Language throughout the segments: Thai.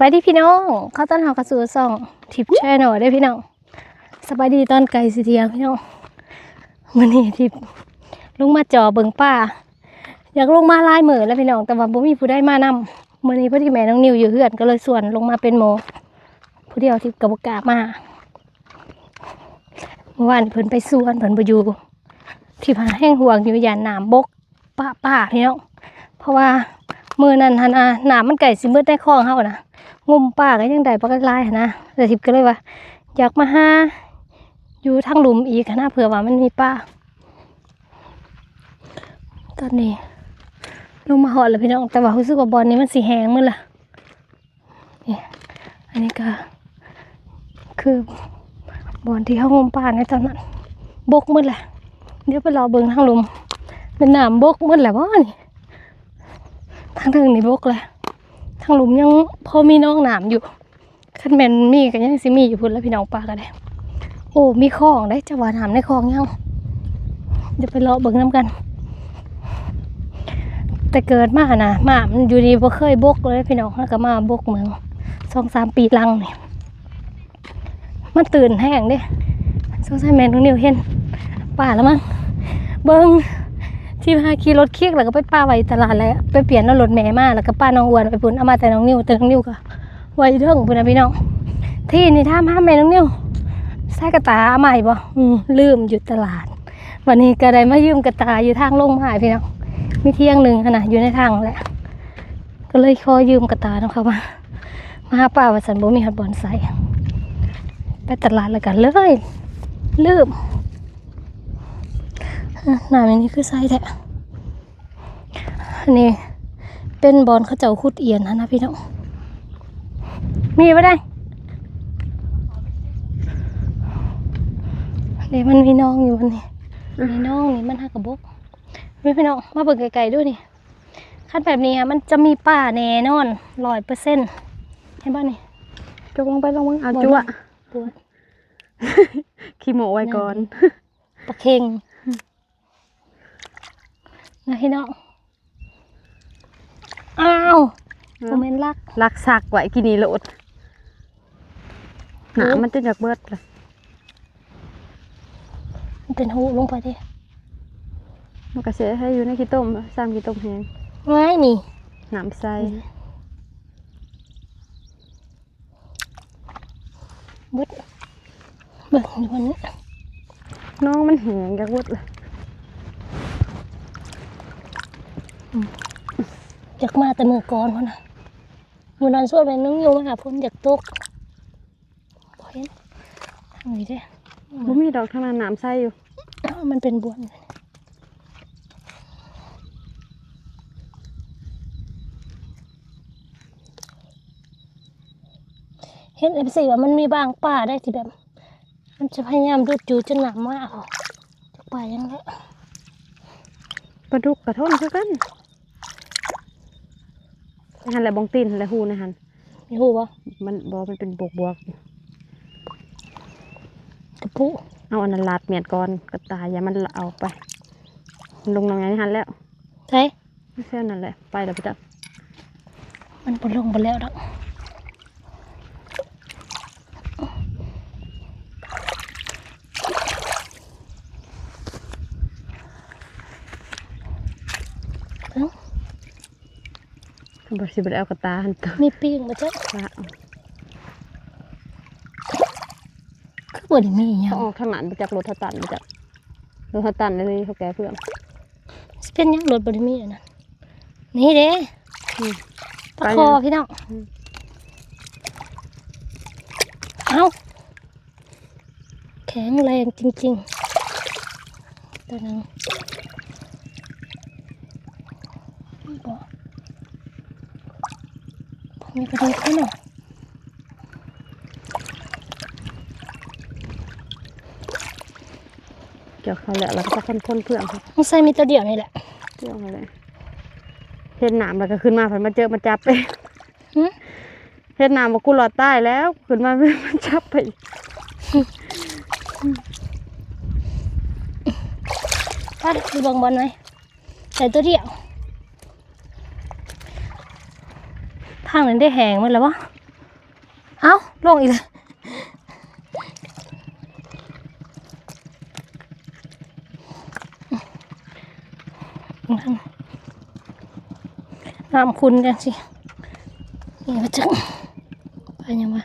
บายดีพี่น้องเข้าต้นรับกระสู่ซ่องทิปแช่หน่อยได้พี่น้องสบายดีตอนไกลสิเทียงพี่น้องมื้อนี้ทิปลงมาจ่อเบิงป้า อยากลงมาลายมือแล้วพี่น้องแต่ว่าบ่มีผู้ได้มานำมื้อนี้พอดีแม่น้องนิวอยู่เฮือนก็เลยส่วนลงมาเป็นโมผู้เดียวทิปกับบกล้ามาเมื่อวานเพิ่นไปสวนเพิ่นบ่อยู่ที่พาแห้งห่วงอยู่ยานหน้ำบกป้าป้าพี่น้องเพราะว่ามือนั้นฮะนะหนามมันไก่สิมืดได้คล้องเฮานะ งุมป่าก็ยังได้ปลากระลายนะแต่ทิพก็เลยว่า อยากมาหาอยู่ทางหลุมอีกนะเผื่อว่ามันมีป่าตอนนี้ลงมาหอดแล้วพี่น้องแต่ว่ารู้สึกว่าบอลนี้มันสีแหงมืดละนี่อันนี้ก็คือบอลที่เขางมป่าในตอนนั้นบกมืดแหละเดี๋ยวไปรอเบิงทางหลุมเป็นหนามบกมืดแหละบ่นี่ทางทิงนี่บกเลย ทางหลุมยังพอมีน้องหนามอยู่คันแมนมีกันยังสิมีอยู่พุ่นแล้วพี่น้องปลากันเลยโอ้มีคลองได้จะว่าหนามในคลองยังเดี๋ยวไปเลาะเบิ่งน้ำกัน แต่เกิดมานะมามันอยู่ดีบ่เคยบกเลยพี่น้องแล้วก็มาบกเมืองสองสามปีลังเนี่ยมันตื่นแห้งเด้สงสัยแมนน้องนิวเห็นป่าแล้วมั้งเบิ่ง ที่พาขี่รถเคียกแล้วก็ไปป้าไว้ตลาดแล้วไปเปลี่ยนเอารถแม่มาแล้วก็ป้าน้องอ้วนไปปุ่นเอามาแต่น้องนิวแต่น้องนิวก็ไว้เรื่องปุ่นนะพี่น้องที่นี่ท่ามห้ามแม่น้องนิวใส่กระตาใหม่บ่อืมลืมอยู่ตลาด วันนี้ก็ได้มายืมกระตาอยู่ทางลงมาให้พี่น้องมีเที่ยงหนึ่งขนาดอยู่ในทางแหละ ก็เลยขอยืมกระตาน้องเขามามาหาป้าว่าสันบ่มีหัดบอลใส่ไปตลาดแล้วกันเลยลืม น้ามันนี่คือไส้แท้อันนี้เป็นบอลเขาเจ้าขุดเอียนนะนะพี่น้อง มีปะได้เดี๋ยวมันมีน้องอยู่มันนี่มีน้องนี่มันหักกระบกมีพี่น้องมาเบิกไกลๆด้วยนี่คันแบบนี้อะมันจะมีป่าแน่นอนร้อยเปอร์เซ็นต์เห็นป่ะนี่จกลงไปลงมึงเอาบ่จั่วปวดขี้โมไว้ก่อนปลาเค็ง นะพี่น้องอ้าวโมเมนต์รักรักสักไว้กินนี่โลดหนามันจะจากเบิดเลยมันเป็นหูลงไปดิมันก็เสียให้อยู่ในขี้ต้มสร้างขี้ต้มแห้งไม่นี่น้ำใสบุดเบิ่งดูมันนี้น้องมันแห้งจากเบิดเลย อยากมาแต่มือก่อนพอนะมือนั้นช่วยไปนึงอยู่มาหาพ้นอยากตกบ่เห็นทางนี้เด้บ่มีดอกทางนั้นน้ำใสอยู่อ้าวมันเป็นบวนเห็นเอฟซีว่ามันมีบางป่าได้ที่แบบ มันจะพยายามดูดจูจนหนามมากจากป่ายังไงปลาดุกกระท่นคือกันใน หันแหละบองตีนหันแหละหูในหันมีหูปะมันบอมันเป็นบวกบวกกระปุๆเอาอันนั้นลาดเมียดก่อนกระตายอย่ามันเอาไปมันลงน้ำไงในหันแล้วใช่ไม่ใช่อันนั่นแหละไปแล้วไปจับมันปลงไปแล้วดอก บริสิบเอากระตาหันตัวมีปีกมาจ้ะละคือบ่ได้มีหยัเขางออกทางนั้นไปจากรถทัตันไปจากรถทัตันเลยเขาแก่เพื่อนสิเป็นหยังรถบ่ได้มีอันนั้นนี่เด้อืมตะคอพี่น้องอืมเอ้าแข็งแรงจริงๆตัวนึงบ่ มีกระดูกพี่น้องเกี่ยวเขาแหละแล้วก็จะคนคนเพื่อนเขามันใส่มีตัวเดียวนี่แหละเรื่องอะไรเห็นหนามแล้วก็ขึ้นมาผันมาเจอมาจับไปหึเห็นหนามว่ากูหลอดใต้แล้วขึ้นมามันจับไปไปดูเบางบอลไหมใส่ตัวเดียว ทางนั้นได้แหงมันแล้ววะเอ้าลงอีกเลยน้ำคุณจังสินี่มาจังไปยังวะ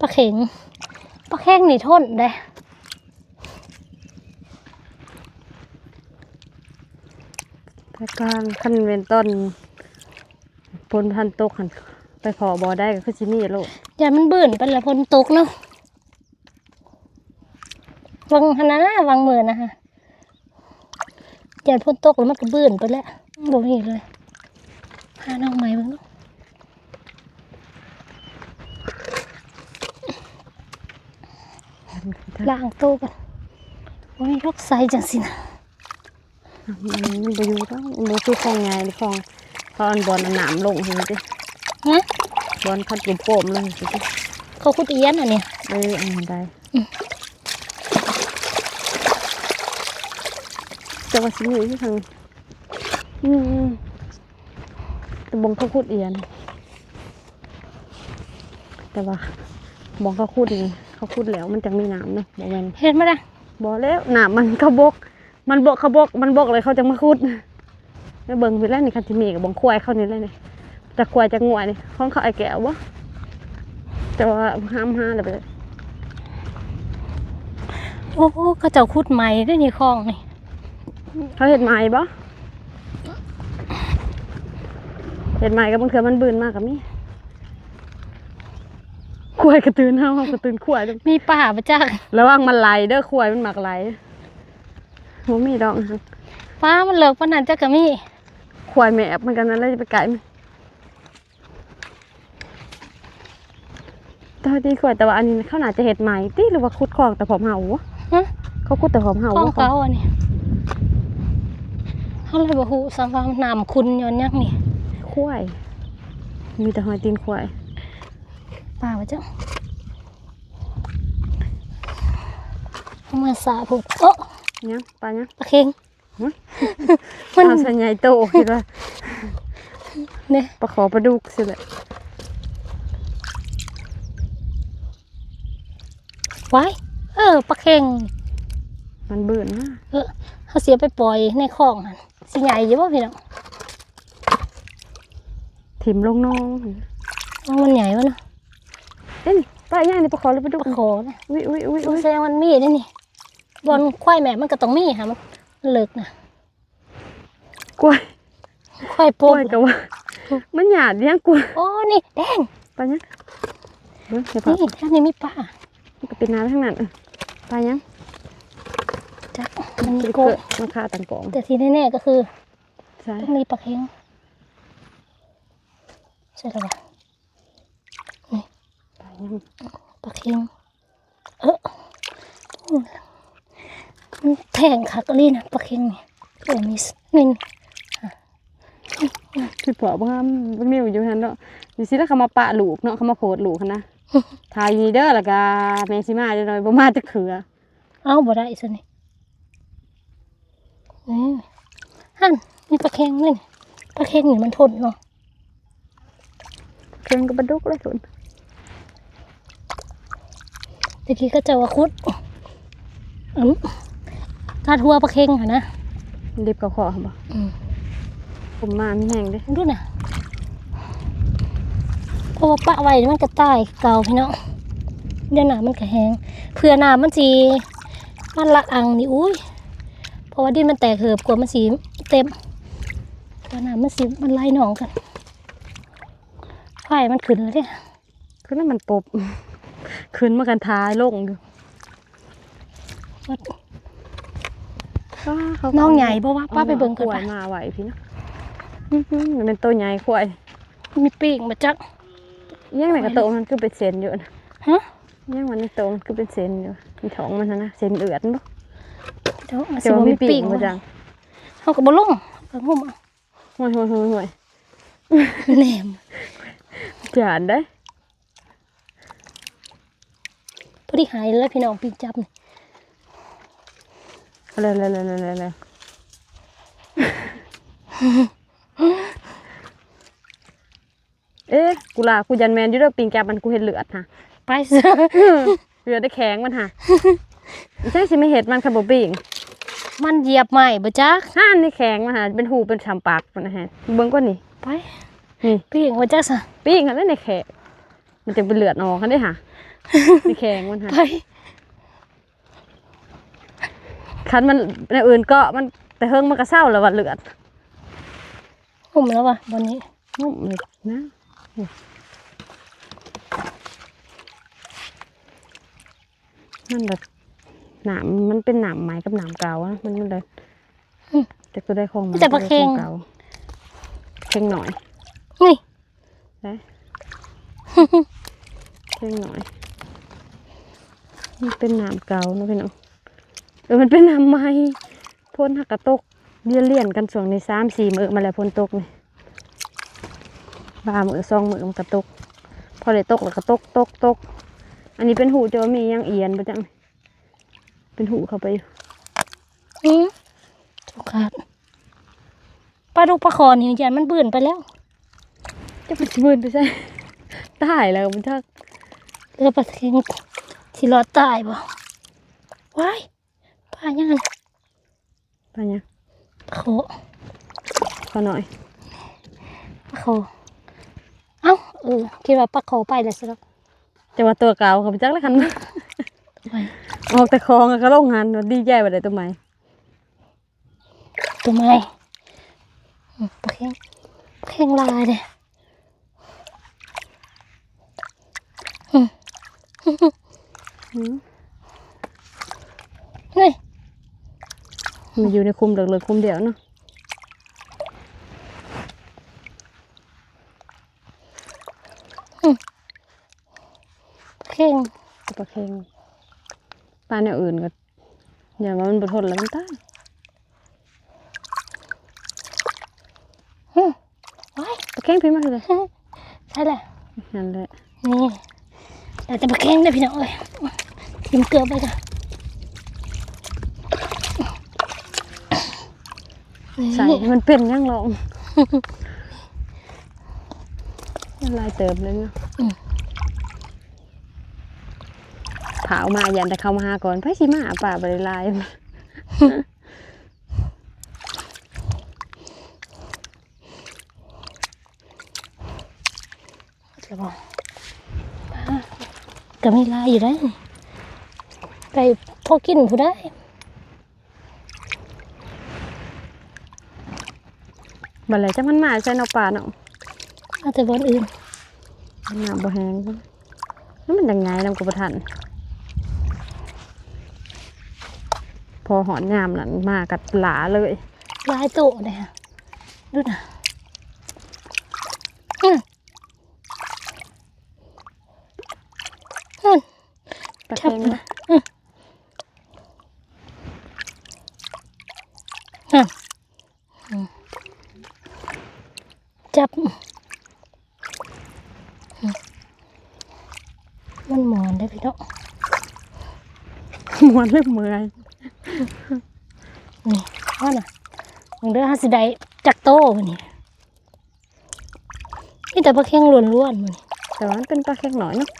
ปลาเข็งปลาแข้งนี่ทนได้ต่กลางคันเวนต้น พลพันตกหันไปพอบอได้ก็คือสิมีโลกอย่ามันบื่นเป็นละพนตกเนาะวังขนาดนะวังมือนะฮะอย่าพนตกแล้วมันก็บื่นไปแล้วบ่มีเลยพาน้องใหม่เบ้างเนาะล้างตู้กันว่ามีรกใสจังสินะมันมันบ่อยู่ต้องบ่คือคลองใหญ่หรือคลอง คลองบอลเอาน้ำลงเห็นสิฮะบอลพัดโปมๆลงสิเขาคุดเอียนอะเนี่ยเอออันนั้นได้จะว่าสิมีที่ทางอืมแต่บงเขาคูดเอียน แต่ว่าบองเขาคูดนี่เขาคูดแล้วมันจะมีน้ำเนาะบอกแม่นเห็นไหมล่ะบอกแล้วน้ำมันเขาบก มันบกเขาบก มันบกเลยเขาจะมาคูด แล้วเบิ่งไปแล้วนี่คันจิมีกับบองควายเขานี่แหละนี่จะควายจะงวยนี่ของเขาไอ้แก้ววะแต่ว่าห้ามห้าเลยไปเลยโอ้โหเขาเจ้าคุดใหม่ด้วยนี่คลองนี่เขาเห็ดไม้ปะเห็ดไม้กับบางเถื่อมันบืนมากกับมี่ควายกระตือนเฮาเฮากระตือนควายเด้อมีป่าประจักระวังมันไหลเด้อควายมันหมักไหลโหมีดอกนะฟ้ามันเลิกปานนั้นจักกะมี ควายแมบมันกันนั่นเลยจะไปไก่มันตอนที่ควายแต่ว่าอันนี้เขาน่าจะเห็ดไม้ติหรือว่าขุดคลองแต่ผมเห่าวะฮะเขาขุดแต่ผมเห่าคลองวะเก่าอันนี้เขาเลยบอกหูสัมภาระน้ำคุณย้อนยักนี่ควายมีแต่หอยตีนควายป่าประจักเอามาสาผุดโอ้เนี่ยปลาเนี่ยปลาเค็งอุ๊ย มันเอาสัญญาณโตคิดว่าเนี่ยปลาขอปลาดุกสิแหละไว้เออปลาเค็งมันเบื่อนะเออเขาเสียไปปล่อยในคลองหันสิใหญ่อยี่บ่พี่น้องถิ่มลงน้องว่ามันใหญ่วะเนาะเอ้ยปลาย่างนี่ปลาขอหรือปลาดุกปลาโขนะอุ้ยอุ้ยอุ้ยมัอุ้นยแสดงมันมีได้นี่บอลควายแม่มันก็ต้องมีค่ะมันมัน เลิกนะกล้วยควายกโป๊ล้วยกับว่า มันหยาดเลี้ยงกล้วยโอ้นี่แดงปลาเนี่ยเฮ้ยเดี๋ยวปลานี่ท่านนี้มีป่ามันก็เป็นน้ำทั้งนั้นเออปลายังจักมันมีมันโกเกิะดมันคาตังกองแต่ที่แน่ๆก็คือใช่ต้องมีปลาเค็งใช่หรือเปล่าปลายังปลาเค็งเออมัน แทงคักอะลีนะปลาเค็งนี่โอ้มีสนินคือพอบ้างมันมีอยู่หันเนาะอยู่สิแล้วเขามาปะลูกเนาะเขามาโพดลูกหันนะทายยีเด้อแล้วก็แมงสิมาจะหน่อยบ่มาจะเขือ เอาบ่ได้สินี่นี่ฮั่นมีปลาเค็งนี่ปลาเค็งนี่มันทนเนาะเค็มกับปลาดุกเลยสุนตะกี้ก็จะว่าคุดอืม ตาทัวปลาเค็งค่ะนะรีบกับขอบ่อืมผมมามีแห้งเด้ดูนะเพราะว่าปะไว้นี่มันก็ตายเก่าพี่น้องเดี๋ยวหนามันก็แห้งเพื่อหนามันสีมันละอังนี่อุ้ยเพราะว่าดินมันแตกเหือบกว่ามันสีเต็มเพราะหนามันสีมันไล่หนองกันไฟมันขึ้นแล้วเนี่ยคือนั่นมันปบขึ้นมากันทายลงอยู่ วัด อ้าเขา น้องใหญ่เพราะว่าป้าไปเบิ่งกันขวาปะยมาไหวพี่นะอื้อหือมันเป็นตัวใหญ่ควายมีปีกมาจักยังในกระโตะมันคือเป็นเซนอยู่นะฮะยังมันในโตะมันคือเป็นเซนอยู่มีท้องมันนะนะเซนเอือดบ่เดี๋ยวมันแต่สิว่าบ่มีมีปีปีกกบ่มาจังเขาก็บ่ลงก็งุ่มเอาห่วยห่วยห่วยห่วยแหนมจานได้พอดีหายแล้วพี่น้องปีกจับนี่ อะไรอะไรอะไรอะไรอะไรเอ๊ะกูลากูยันแมนอยู่เด้อปิงแกบมันกูเห็นเลือดฮะไปซะเลือดได้แข็งมันฮะใช่สิไม่เห็ดมันค่ะบ่ปิงมันเหยียบใหม่บ่จักห้านนี่แข็งมันฮะเป็นหูเป็นชำปากมันนะฮะเบิ่งก่อนนี่ไปนี่พี่บ่จักซะปิ้งอันนั้นในแขกมันจะเป็นเลือดออกกันได้ค่ะในแขงมันค่ะไป คันมันในอื่นก็มันแต่เฮิงมันก็เศร้าแล้วว่าเลือดหุ่มแล้วว่ะบนนี้งุ่มเลยนะมันแบบหนามมันเป็นหนามไม้กับหนามเก่าอะมันมันเลยแต่ก็ได้ของมีแต่ปลาเค็งเก่าเค็งหน่อยนี่ได้เค็งหน่อย มันเป็นหนามเก่าเนอะพี่น้อง เออมันเป็นหนามไม้พ่นหักกระตกเลี่ยนเลี่ยนๆกันส่วงในสามสี่มือมาแล้วพ่นตกนี่บามือซองมือมันกระตก พอได้ตกแล้วก็ตกตกตกอันนี้เป็นหูจะว่ามียังเอียนปะจังเป็นหูเข้าไปอยู่อืมจุกขาดปลาดุกปลาคอนี่ยันมันบื่นไปแล้ว จะไปชืนไปใช่ตายแล้วมันทักเรือปลาเค็งที่รอดตายบ่ว้ายปลายังไงไปเนี่ยปลาโคขอหน่อยปลาโคเอ้าเออคิดว่าปลาโคไปแล้วสิครับจะว่าตัวเก่าเขาไปจักแล้วคันไปออกแต่คลองอะก็ลงงานดีใจไปเลยตัวใหม่ตัวไม้อืมปลาเค็งปลาเค็งลายเลยอืมนี่ มันอยู่ในคุมเหลือๆคุมเดียวเนาะปลาเค็งตัวปลาเค็งปลาแนวอื่นก็อย่าว่ามันบทนแล้วมันตายอืมว้ายปลาเค็งพี่มาเลยใช่แหละนั่นแหละนี่เราจะมาแข่งได้พี่น้องเอ้ยทิมเกลือไปกัน ใส่ให้มันเป็นยังลองมันลายเติมเลยเนาะเผามายันแต่เข้ามาหาก่อนไพ่สิมาป่าบริลายจะบอกก็มีลายอยู่ได้นี่ไก่พอกินผู้ได้ บัดเลยจังมันมาใส่เนาะป่าเนาะเอาแต่บอนอื่นมันน้ำบ่แห้งบ่แล้วมันยังไงนำกับประทัน พอหอนยามนั่นมากัดหลาเลยลายโตเนี่ยดูนะอืมอืมตะจับแคงนะอืมอืมอืม จับอืมมันหมอนได้อพี่น้องมวนเริ่มเมื่อยนี่ว่าน่ะมึงเด้อฮาสิได้จักโตวันนี้นี่แต่ปลาเค็งล้วนๆมันแต่ว่ามันเป็นปลาแข็งหน่อยเนาะ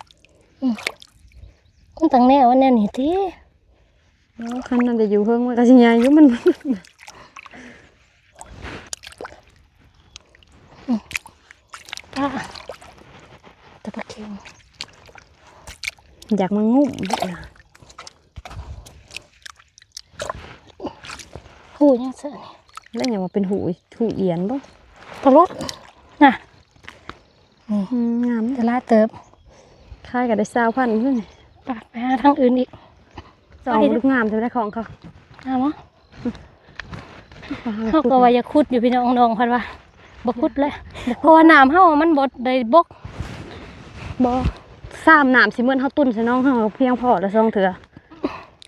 มันตั้งแน่ว่าแน่นี่ทีแล้วคันนั้นจะอยู่เพิ่งมันก็สิใหญ่อยู่มัน ป้าแต่ปลาเค็ง อยากมางุ่มหูยังเสือนี่แล้วอย่างว่าเป็นหูหูเอียนบ่ปลาลดน่ะอืมงามจะลาเติบคล้ายกับได้ซาวพันขึ้นปากไปหาทางอื่นอีกสองลูกงามใช่ไหมของเขาเอามะเขาก็ว่าอย่าคุดอยู่พี่น้องน้องพันว่าบ่คุดเลยเพราะว่าน้ำเฮามันบดได้บกบ่ สามน้ำสิเหมือนเฮาตุ้นใส่น้องเฮาเพียงพอแล้วซองเถื่อ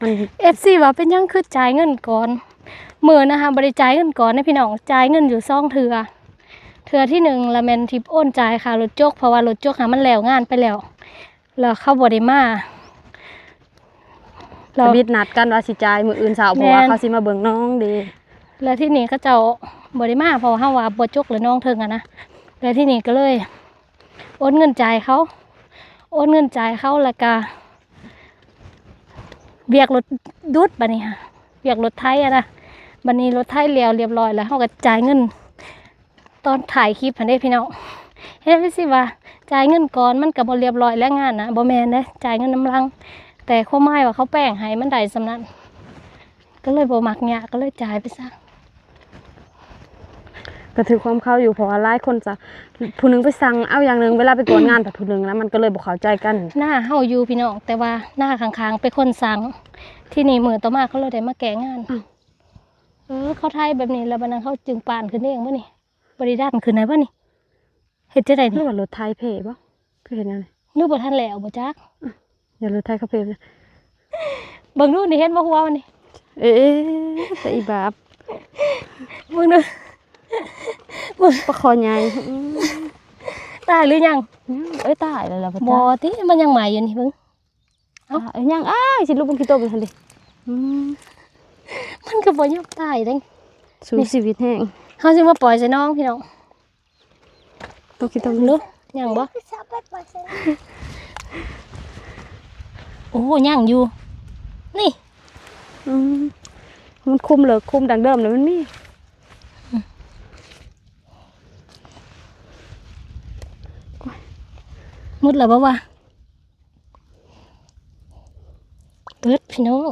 มันเอฟซีว่าเป็นยังคือจ่ายเงินก่อนมือนะคะบริจ่ายเงินก่อนนะพี่น้องจ่ายเงินอยู่ซ่องเถือเถือที่หนึ่งละแมนทิปโอนจ่ายค่ะรถจกเพราะว่ารถจกหามันแล้วงานไปแล้วแล้วเข้าบริมาเราจะบิดนัดกันว่าสิจ่ายมื้ออื่นสาวเพราะว่าแม่นเขาสิมาเบิ่งน้องดี แล้วที่นี่ก็เจ้าบริมาเพราะว่าเฮาว่าบ่จกหรือน้องเทิงอะนะแล้วที่นี่ก็เลยโอนเงินจ่ายเขา โอนเงินจ่ายเขาแล้วก็เบียกรถดุดบัดนี้ค่ะเบียกรถไทยอะนะบัดนี้รถไทยเลี้ยวเรียบร้อยแล้วเขาก็จ่ายเงิน ตอนถ่ายคลิปหันเด้พี่น้องเฮ็ดไปสิว่าจ่ายเงินก่อนมันก็บ่เรียบร้อยแล้วงานนะบ่แม่นเด้จ่ายเงินน้ำลัง แต่ข้อไม้ว่าเขาแป้งให้มันได้สำนั้นก็เลยบมักยากก็เลยจ่ายไปซะ ก็ถือความเข้าอยู่เพราะว่าหลายคนจะผู้หนึงไปสั่งเอาอย่างหนึงเวลาไปกวนงานแต่ผู้หนึงแล้วมันก็เลยบ่เข้าใจกัน หน้าเฮาอยู่พี่น้องแต่ว่าหน้าข้างๆเป็นคนสั่งที่นี่มือต่อมาเขาเลยได้มาแก้งานอ้าว เออเขาไทยแบบนี้แล้วบัดนั้นเขาจึงปานขึ้นเองบ่นี่บริด้านขึ้นไหนบ่นี่เฮ็ดจังได๋หรืนี่อว่ารถไทยเพบ่คือเห็นอะไรนึกบ่ทันแล้วบ่จักอย่ารถไทยเขาเพเลยเบิ่งดูนี่เห็นบ่หัวมันนี่เอ๊ะแต่อีบาบเบิ่งดู ประคอใหญ่อืมตายหรือยัง เอ้ยตายแล้วล่ะพ่อบ่จ้าติมันยังใหม่อยู่นี่เบิ่งเอ้ายังอ้ายสิลูกบ่คิดโตไปทันดิอืมมันก็บ่ยอมตายเด้สู้ชีวิตแห้งเฮาสิมาปล่อยใส่น้องพี่น้องต้องคิดโตเบิ่งดูดูยังบ่โอ้ยังอยู่ นี่อืมมันคุมเหรอคุมดังเดิมเลยมันมี มุดแล้วบ่วะเปิดพี่น้อง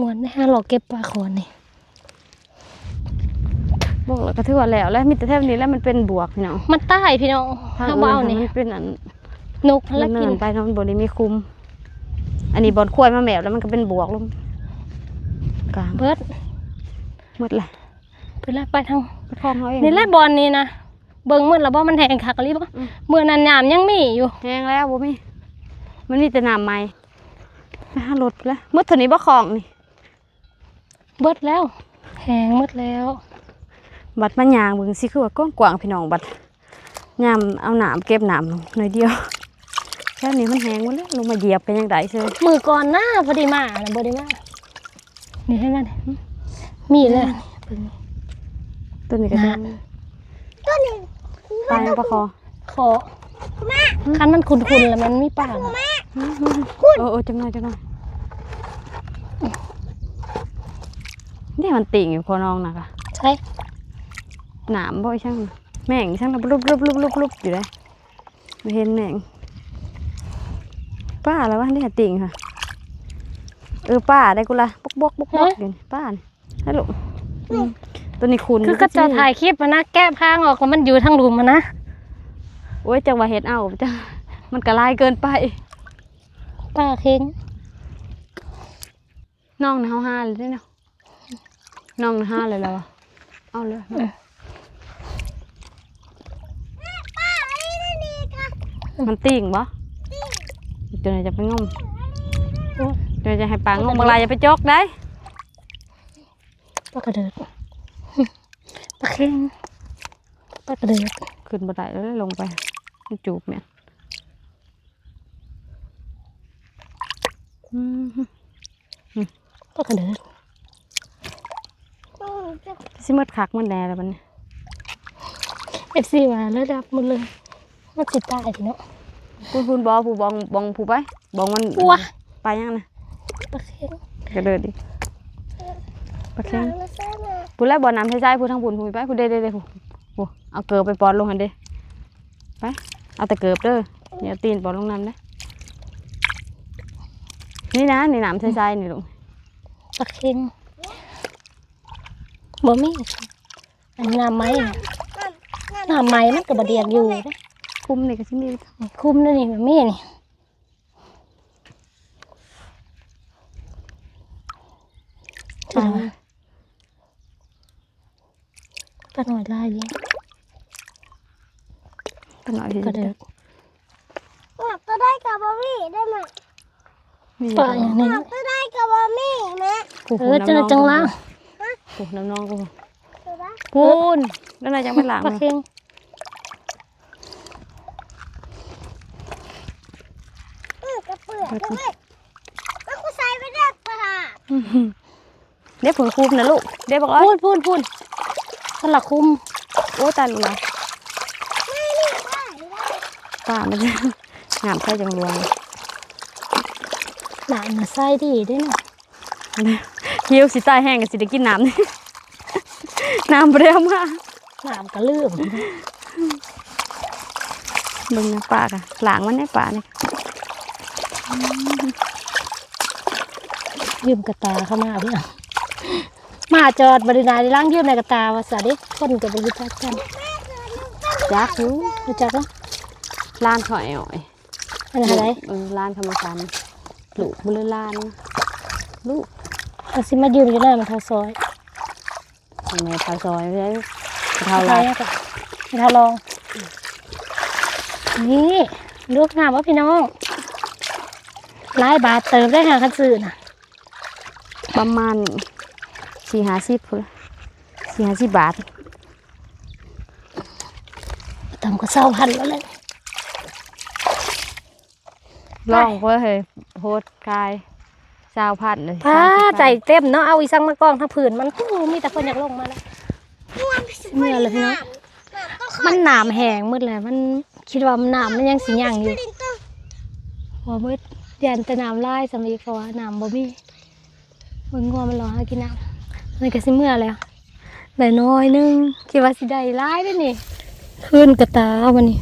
มวนได้ห้าหลอกเก็บปลาคอนนี่บอกแล้วก็ถือว่าแล้วแล้วมีแต่แทบนี้แล้วมันเป็นบวกพี่น้องมันใต้พี่น้องทางถ้าอื่เบานนี่มันเป็นอันนกพลักเนิกินนๆไปเนาะมันบ่ได้มีคุม อันนี้บอลควายมาแมวแล้วมันก็เป็นบวกลงกลางเบิดหมดเลยไปแล้วไปทางไปคล้องเขาเองนี่แหละบอลนี่นะ เบิ่งมืดแล้วบ่มันแหงคักอีหรือบ่อืม มื้อนั้นยามยังมีอยู่แห้งแล้วบ่มีมันมีแต่น้ำใหม่ไปหารถไปแล้วหมืดเท่านี้บ่คลองนี่ เบิดแล้วแหงหมดแล้วบัดมันยางเบิ่งสิคือว่ากว้างกว้างๆพี่น้องบัดยามเอาน้ำเก็บน้ำลงหน่อยเดียวแค่นี้มันแห้งหมดแล้วลงมาเหยียบกันยังไดเซ่มือก่อนหน้าพอดีมาน่ะบ่ได้มานี่ให้มันมีเลยเบิ่งตัวนี้ก็ยังตัวนี้ ปลายังประคอขอคันมันคุนๆแล้วมันมีป่าน่ะเออเออจังหน่อยจังหน่อยนี่มันติ่งอยู่พอน้องนะคะใช่หนามบ่อยช่างแม่งช่างระลุบลุบลุบลุบลุบอยู่เลยไม่เห็นแม่งป้าแล้ววะนี่ติ่งค่ะเออป้าได้กูละบกบกบกบกอยู่นี่ป้านี่ฮัลโหลอืม ตัวนี้คุณคือก็จะถ่ายคลิปอะนะแก้พางออกแล้วมันอยู่ทางหลุมอะนะโอ้ยจังว่าเฮ็ดเอาจ้ะมันกระลายเกินไปป้าเค้งน้องนะเฮาห้าเลยเด้เนาะน้องนะห้าเลยแล้วอะเอาเลยมันติ่งบ่จนจะไปงมโอ้ยเดี๋ยวจะให้ปลางงบางรายอย่าไปจกได้ป้ากระเดิด ป้าเค้งป้ากระเดิดขึ้นบันไดแล้วลงไปจูบแม่นอืมป้ากระเดิดสิมืดคักมันแน่แล้วมันเอฟซีมาระดับหมดเลยมันสิตายพี่เนาะพูนพูนบอผู้บองบองผู้ไปบองมันวไปยังนะป้าเค้งกระเดิดดิปลาเค็ง ผู้แรกบ่อน้ำใช้ๆผู้ทั้งบุญผู้ไปผู้เด้เด้เด้ผู้ผู้เอาเกลือไปปอนลงหันเด้ไปเอาแต่เกลือเด้ออย่าเอาตีนปอนลงน้ำเด้นี่นะนี่น้ำใช้ๆนี่ลุงป้าเค้งบ่มีอันน้ำไม้อะน้ำไม้มันก็บ่เดียกอยู่นะคุ้มนี่ก็ชิมีคุมนั่นนี่บ่มีนี่ใช่ไหม ป้าหน่อยลายยิงก็หน่อยสิกระเดิดหนักก็ได้กับบะหมี่ได้ไหมมีป้าอย่างนี้หนักก็ได้กับบะหมี่แม่ผู้เออจังจังล่างผู้น้ำน้องกูถูกปะพูนแล้วนายยังไม่ล้างปลาเลยเค็งอืมกระเปือกด้วยแล้วกูใส่ไปได้ปะล่ะเดี๋ยวผงคูบนะลูกเดี๋ยวบอกว่าพูดพูดพูด สลักคุมโอ้ตายลูกละไม่นี่ได้ได้ตฟ้ามันจะงามใส่จังรวงหลานน่ะไส้ดีเด้วยนะหิวสิตายแห้งก็สิได้กินน้ำนี่น้ำเร็วมากหลานก็ลืมเบิ่งนะป่าค่ะหลางมันในป่านี่ยืมกระตาเข้ามาพี่อะ มาจอดบริณาได้ล้างยืมในกระตาว่าสาดิคนกับบริษัทกันจักอยู่รู้จักเนาะล้านถอยอ่อยอันไหนอะไรเออล้านธรรมศาสตร์ลูกบุรล้านลูกเอาสิมายืมอยู่หน้ามันทาซอยทำไมเท้าซอยเลยเท้าเท่าลาไรก็เท่าลองนี่ลูกงามว่าพี่น้องหลายบาทเติมได้หาคันซื้อน่ะ ประมาณ สี่ห้าสิบพุ่นละสี่ห้าสิบบาทต่ำกว่าเศร้าพันแล้วเลยลองเพื่อให้โพสต์กายสาวพันเลยพาสามสิบใจเต็มเนาะเอาอีสังมากองทั้งผืนมันปู้มีแต่คนอยากลงมาแล้วเมื่อเลยพี่น้องมันหนามแหงมืดเลยมันคิดว่ามันหนามมันยังสีย่างอยู่พอมืดยันแต่น้ำลายสามีเขาว่าน้ำบ่มีมันงัวมันรอหากินน้ำมั นก็สิเมื่อแล้วได้น้อยหนึงคิดว่าสิได้ร้ายได้อนี่ขึ้นกระตาวันนี้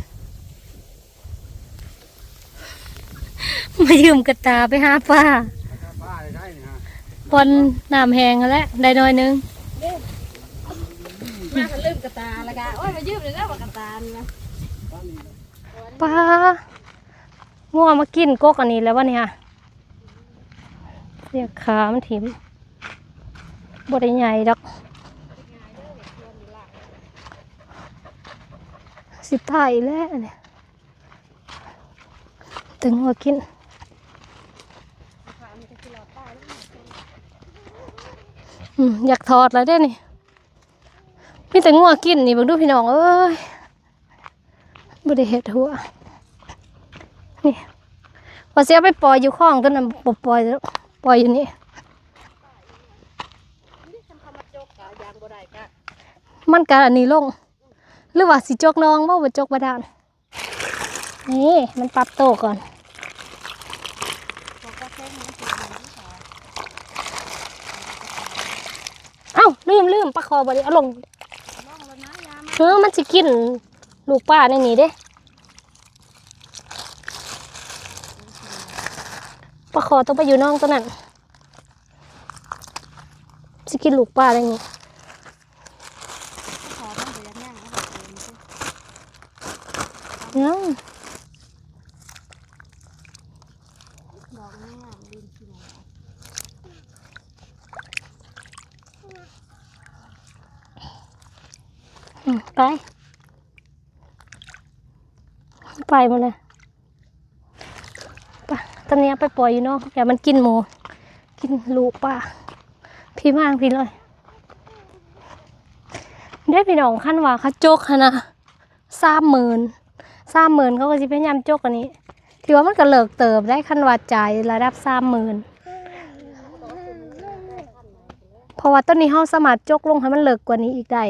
มายืมกระตาไปหาป้าบนน้ำแหงแล้วได้น้อยหนึงมาลืมกระตาละกะโอ้ยมายืมเลยนะว่ากระตานี่นะป้างัวมากินกกอันนี้แล้ววะเนี่ยเรียกขามันถิ่ม บไดใหญ่ดอก สิตายแล้วเนี่ยถึงหัวกินอยากถอดแล้วเด้นี่มีแต่งัวกินนี่บังดูพี่น้องเอ้ยบ่ได้เห็ดหัว นี่ว่าเสียไปปล่อยอยู่ข้องต้นนั้นปล่อยปล่อยอยู่นี่ มันการอันนี้ลง หรือว่าสิจกน้องบ่บ่จกบาดาลนี่มันปรับโตก่อนเอ้าลืมลืมปลาคอบริเอาลงเออมันสิกินลูกป้าในนี้เด้ปลาคอต้องไปอยู่น้องตัวนั้นสิกินลูกป้าในนี้ยังอืมไป ไปมาเลยไปตอนนี้ไปปล่อยอยู่เนอกอย่ามันกินหมู กินลูกป้าพี่มากพี่เลย ได้พี่น้องขั้นว่าเขาจกนะสามหมื่นสามหมื่นเขาก็จะพยายามจกอันนี้ที่ว่ามันก็เลิกเติบได้ขั้นว่าจ่ายระดับสามหมื่นเพราะว่าต้นนี้เขาสามารถจกลงให้มันเลิกกว่านี้อีกได้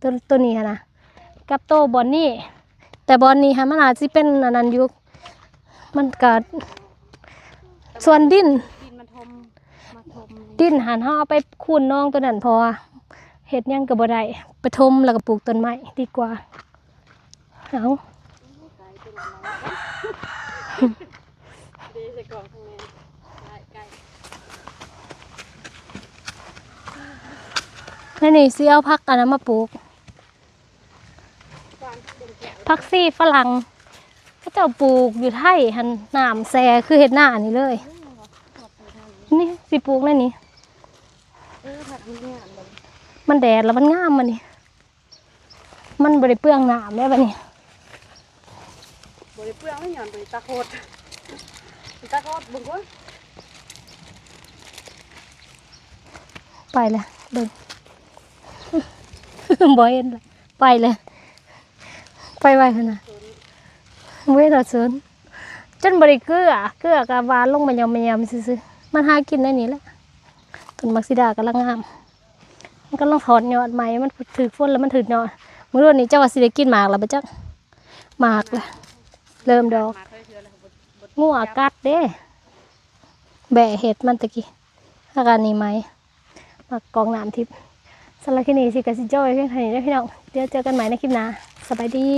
ตัวตัวนี้หั้นนะกับโตบอนนี่ แต่บอลนี้ฮะมันอาจจะเป็นอันนั้นอยู่มันเกิดส่วนดินดินมันทมมาทมดินหันเขาเอาไปคูนน้องตัวนั้นเพอเห็ดหยังกับบ่ได้ไปทมแล้วก็ปลูกต้นไม้ดีกว่าเอาดีใส่กล่องข้างในไก่แล้วนี่สิเอาพักอันนั้นมาปลูก พักซี่ฝรั่งเขาเจ้าปลูกอยู่ไทยหันน้ำแซคือเห็ดหน้านี่เลย นี่สิปลูกนั่นนี่เออผัดมันเนี่ยแบบมันแดดแล้วมันงามมันนี่มันบริเปลืองน้ำได้ปะนี่บริเปลืองไม่หย่อนบริตาโคตรตาโคตรบุ้งก้นไปเลยเดินบ่เห็นเลยไปเลย ไปไวขนาดเว้ยเราเซินจนบริเกลือเกลือกะวานลงมายำมายำซื่อๆมันหากินได้นี่แหละต้นมักซิดากำลังงาม มันก็ลองถอดยอดใหม่มันถือฝนแล้วมันถือยอดมื่อวันนี้เจ้าว่าสิได้กินหมากแล้วปะจ๊ะหมากเลยเริ่มดอกมาเคยเทื่อแล้วบ่บ่งัวกัดเด้แบะเห็ดมันตะกี้อาการนี้ไหมมากองน้ำทิพย์ สำหรับคลิปนี้สิกสิจอยเพียงเท่านี้นะพี่น้องเดี๋ยวเจอกันใหม่ในคลิปหน้าสบายดี